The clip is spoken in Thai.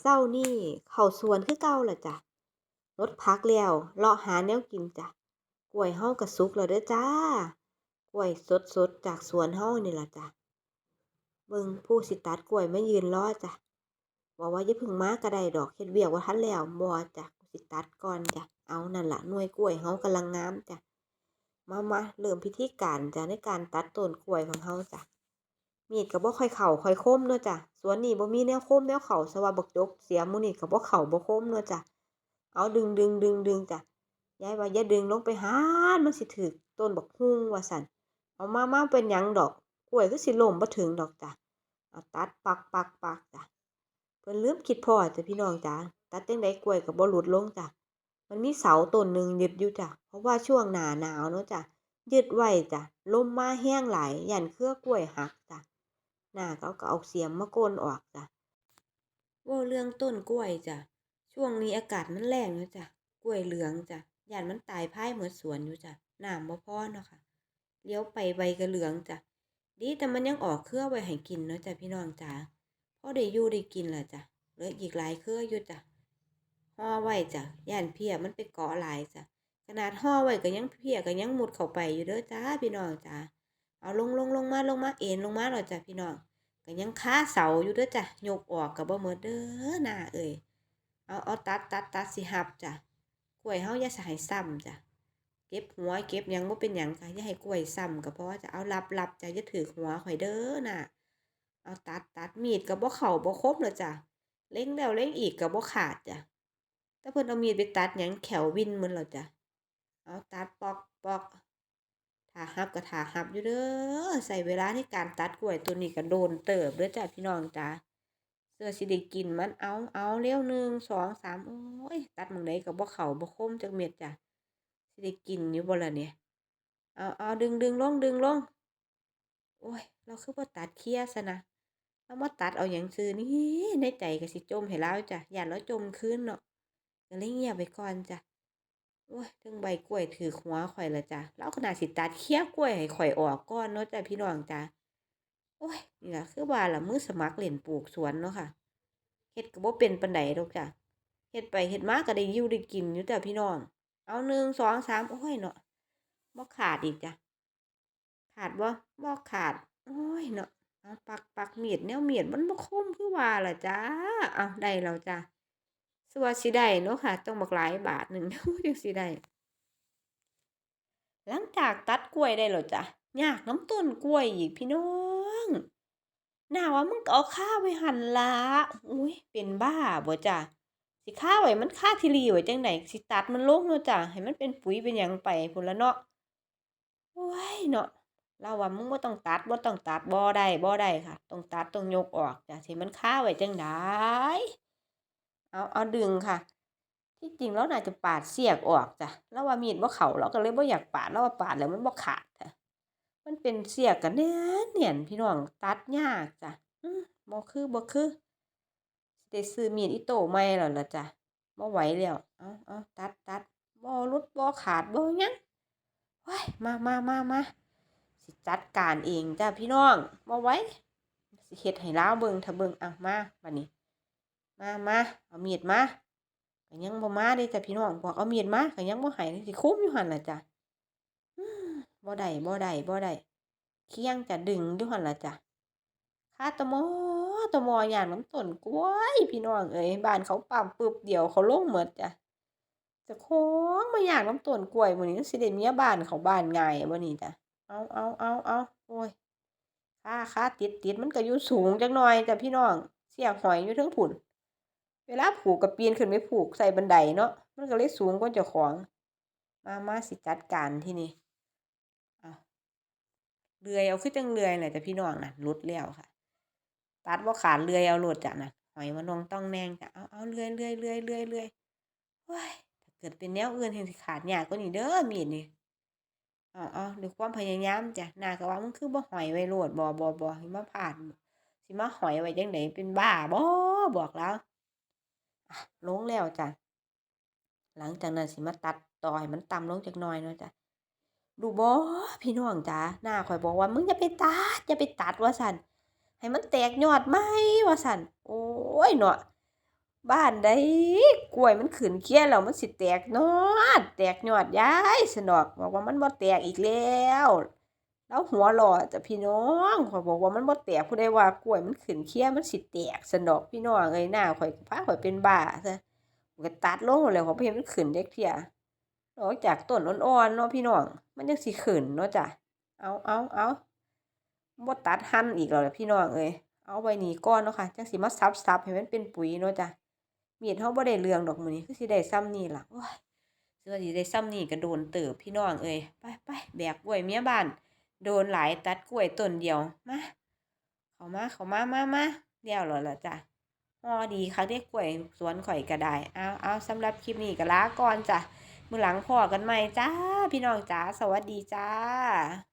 เช้านี้เข้าสวนคือเก่าล่ะจ้ะรดผักแล้วเลาะหาแนวกินจ้ะกล้วยเฮาก็สุกแล้วเด้อจ้ากล้วยสดๆจากสวนเฮานี่ละจ้ะเบิ่งผู้สิตัดกล้วยไมายืนรอจ้ะบอกว่าอย่าพึ่งมาก็ไดดอกเฮ็ดเวียกบ่ทันแล้วบ่จ้ะสิตัดก่อนจ้ะเอานั่นละหน่วยกล้วยเฮากำลังงามจ้ะมามาเริ่มพิธีการจ้ะในการตัดต้นกล้วยของเฮาจ้ะ มีดก็บ่ค่อยเข้าค่อยคมเนาะจ้ะสวนนี้บ่มีแนวคมแนวเข้าซะว่าบักจกเสียมูนี้ก็บ่เข้าบ่คมเนาะจ้ะเอาดึงดึงดึงดึงจ้ะยายว่าอย่าดึงลงไปหาดมันสิถึกต้นบักฮุ่งว่าซั่นเอามามาเป็นหยังดอกกล้วยคือสิล้มบ่ถึงดอกจ้ะเอาตัดปักปักปักจ้ะเพิ่นลืมคิดพ้อจ้ะพี่น้องจ้ะตัดจังไดกล้วยก็บ่หลุดลงจ้ะมันมีเสาต้นหนึ่งยึดอยู่จ้ะเพราะว่าช่วงหน้าหนาวเนาะจ้ะยึดไว้จ้ะลมมาแรงหลายย้านเครือกล้วยหักจ้ะ หน้าเขาก็เอาเสียมมาโกนออกจ้ะว่าเรื่องต้นกล้วยจ้ะช่วงนี้อากาศมันแรงเนาะจ้ะกล้วยเหลืองจ้ะย่านมันตายพ่ายเหมือนสวนอยู่จ้ะหน้ำบ่พอเนาะค่ะเลี้ยวไปใบก็เหลืองจ้ะดีแต่มันยังออกเครือไว้ให้กินเนาะจ้ะพี่น้องจ้ะพ่อได้อยู่ได้กินล่ะจ้ะเหลืออีกหลายเครืออยู่จ้ะห่อไว้จ้ะย่านเพียมันไปเกาะหลายจ้ะขนาดห่อไว้ก็ยังเพียก็ยังหมุดเข้าไปอยู่เด้อจ้าพี่น้องจ้ะ เอาลงลงลงมาลงมาเอ็นลงมาแล้วจ้ะพี่น้องก็ยังคาเสาอยู่เด้อจ้ะยกออกก็บ่หมดเด้อหน้าเอ้ยเอาเอาตัดตัดตัดสิหับจ้ะกล้วยเฮาอย่าสิให้ซ้ำจ้ะเก็บหัวเก็บยังบ่เป็นหยังค่ะอย่าให้กล้วยซ้ำก็เพราะว่าจะเอารับรับจ้ะอย่าถือหัวข่อยเด้อน่ะเอาตัดตัดมีดก็บ่เข้าบ่คมเลยจ้ะเล็งแล้วเล็งอีกก็บ่ขาดจ้ะแต่เพิ่นเอามีดไปตัดหยังแขววินหมันแล้วจ้ะเอาตัดปอกปอก ฮับก็ถ้าหับอยู่เด้อใส่เวลาในการตัดกล้วยตัวนี้ก็โดนเติบเด้อจ้ะพี่น้องจ้าเสื้อสิได้กินมันเอาเอาเร็วหนึ่งสองสามโอ้ยตัดมึงไหนก็บ่เข้าบ่คมจักเม็ดจ้ะสิได้กินอยู่บ่ล่ะเนี่ยเอาเอาดึงดึงลงดึงลงโอ้ย เราคือบ่ตัดเคลียร์ซะนะเรามาตัดเอาหยังซื้อนี่ในใจก็สิจมให้เราจ้ะอย่านเราจมคืนเนาะก็เลยเงียบไปก่อนจ้ะ โอ้ยถึงใบกล้วยถือหัวข่อยละจ้ะเราขนาดสิตัดเคี้ยวกล้วยให้ข่อยออกก่อนเนาะจ้ะพี่น้องจ้ะโอ้ยนี่ล่ะคือว่าละมือสมัครเล่นปลูกสวนเนาะค่ะเฮ็ดก็บ่เป็นปานใดดอกจ้ะเฮ็ดไปเฮ็ดมาก็ได้อยู่ได้กินอยู่จ้ะพี่น้อง เอาหนึ่งสองสามโอ้ยเนาะบ่ขาดอีกจ้ะขาดบ่บ่ขาด โอ้ยเนาะเอาปักปักเมียดแนวมียดมันบ่คมคือว่าล่ะจ้าเอาได้แล้วจ้ะ สว่าสิได้เนาะค่ะ ต้องบักหลายบาทหนึ่งจังสิได้ หลังจากตัดกล้วยได้แล้วจ้ะยากน้ำต้นกล้วยอีกพี่น้องน่าว่ามึงเอาข้าไว้หันละอุ้ยเป็นบ้าบ่จ้ะสิข้าไว้มันค่าทีรีไว้จังไดสิตัดมันลงเนาะจ้ะให้มันเป็นปุ๋ยเป็นหยังไปพุ่นละเนาะโอ้ยเนาะเราว่ามึงบ่ต้องตัดบ่ต้องตัดบ่ได้บ่ได้ค่ะ ต้องตัดต้องยกออกจ้ะสิมันค่าไว้จังได เอาเอาดึงค่ะ ที่จริงแล้วน่าจะปาดเสียกออกจ้ะแล้วว่ามีดบ่เข้าเราก็เลยบ่อยากปาดแล้วว่าปาดแล้วมันบ่ขาดจ้ะมันเป็นเสียกกันแน่เนี่ยพี่น้องตัดยากจ้ะบ่คือบ่คือสิได้ซื้อมีดอิโต้ใหม่แล้วล่ะจ้ะบ่ไหวแล้วเอาเอาตัดตัดบ่หลุดบ่ขาดบ่ยังเฮ้ยมามามามาสิจัดการเองจ้ะพี่น้องบ่ไหวสิเฮ็ดให้ล้าเบิ่งถ้าเบิ่งอะมาบัดนี้ มามาเอามีดมาก็ยังบ่มาเด้จ้ะพี่น้องบอกเอามีดมาก็ยังบ่ให้สิคุ้มอยู่หันล่ะจ้ะบ่ได้บ่ได้บ่ได้เคียงจะดึงอยู่หันล่ะจ้ะคาตะมอตะมอย่างน้ำต้นกล้วยพี่น้องเอ้ยบ้านเขาปั๊มปึ๊บเดียวเขาลงหมดจ้ะจ้าของมาอย่างน้ำต้นกล้วยมื้อนี้สิได้เมียบ้านเขาบ้านง่ายบ่นี่จ้ะเอาเอาเอาเอาโอ้ยค่าค่าติดติดมันก็อยู่สูงจักหน่อยจ้ะพี่น้องเสียหอยอยู่เทิงพุ่น เวลาผูกก็ปีนขึ้นไปผูกใส่บันไดเนาะมันก็เลยสูงกว่าเจ้าของ มามาสิจัดการที่นี่อะเลื่อยเอาคือจังเลื่อยแหละจ้ะพี่น้องน่ะลุดแล้วค่ะ ตัดบ่าขาดเลื่อยเอาโลดจ้ะน่ะหอยมันลงต้องแนงจ้ะเอาเอาเลื่อยเลื่อยเลื่อยเลื่อยเลื่อยโอ้ยถ้าเกิดเป็นแนวอื่นเห็นสิขาดยากกว่านี้เด้อมีดนี่เอาเอาด้วยความพยายามจ้ะหนาก็ว่ามันคือบ่หอยไว้โลดบ่บ่บ่สิมาผ่านสิมาหอยไว้จังไดเป็นบ้าบ่บอกแล้ว ลงแล้วจ้ะ หลังจากนั้นสิมาตัดต่อให้มันต่ำลงจักน่อยเนาะจ้ะดูบ่พี่น้องจ้ะหน้าข่อยบอกว่ามึงอย่าไปตัดอย่าไปตัดว่าซั่นให้มันแตกยอดไหมว่าซั่นโอ้ยเนาะบ้านใดกล้วยมันขึ้นเคี้ยแล้วมันสิแตกยอดแตกยอดยายสนอกบอกว่ามันบ่แตกอีกแล้ว แล้วหัวหล่อจะพี่น้องข่อยบอกว่ามันบ่แตกผู้ใดว่ากล้วยมันขึ้นเคี้ยมันสิแตกสนอกพี่น้องเอ้ยหน้าข่อยพาข่อยเป็นบ้าซะข้อยก็ตัดลงแล้วข่อยเห็นมันขึ้นจักเที่ยออกจากต้นอ่อนๆเนาะพี่น้องมันจังสิขึ้นเนาะจ้ะเอาเอาเอาบ่ตัดหั่นอีกแล้วพี่น้องเอ้ยเอาไว้นี่ก่อนเนาะค่ะจังสิมาสับๆให้มันเป็นปุ๋ยเนาะจ้ะมีดเราบ่ได้เรื่องดอกมื้อนี้คือสิได้ส่ำนี้ล่ะโอ้ยสิว่าสิได้ส่ำนี้ก็โดนเติบพี่น้องเอ้ยไปๆแบกกล้วยเมียบ้าน โดนหลายตัดกล้วยต้นเดียวมาเขามาเขามามามาเดียวหรอละจ้ะฮอดีคักได้กล้วยสวนข่อยก็ได้เอาเอาสำหรับคลิปนี้ก็ลาก่อนจ้ะมือหลังพอกันใหม่จ้า พี่น้องจ๋าสวัสดีจ้า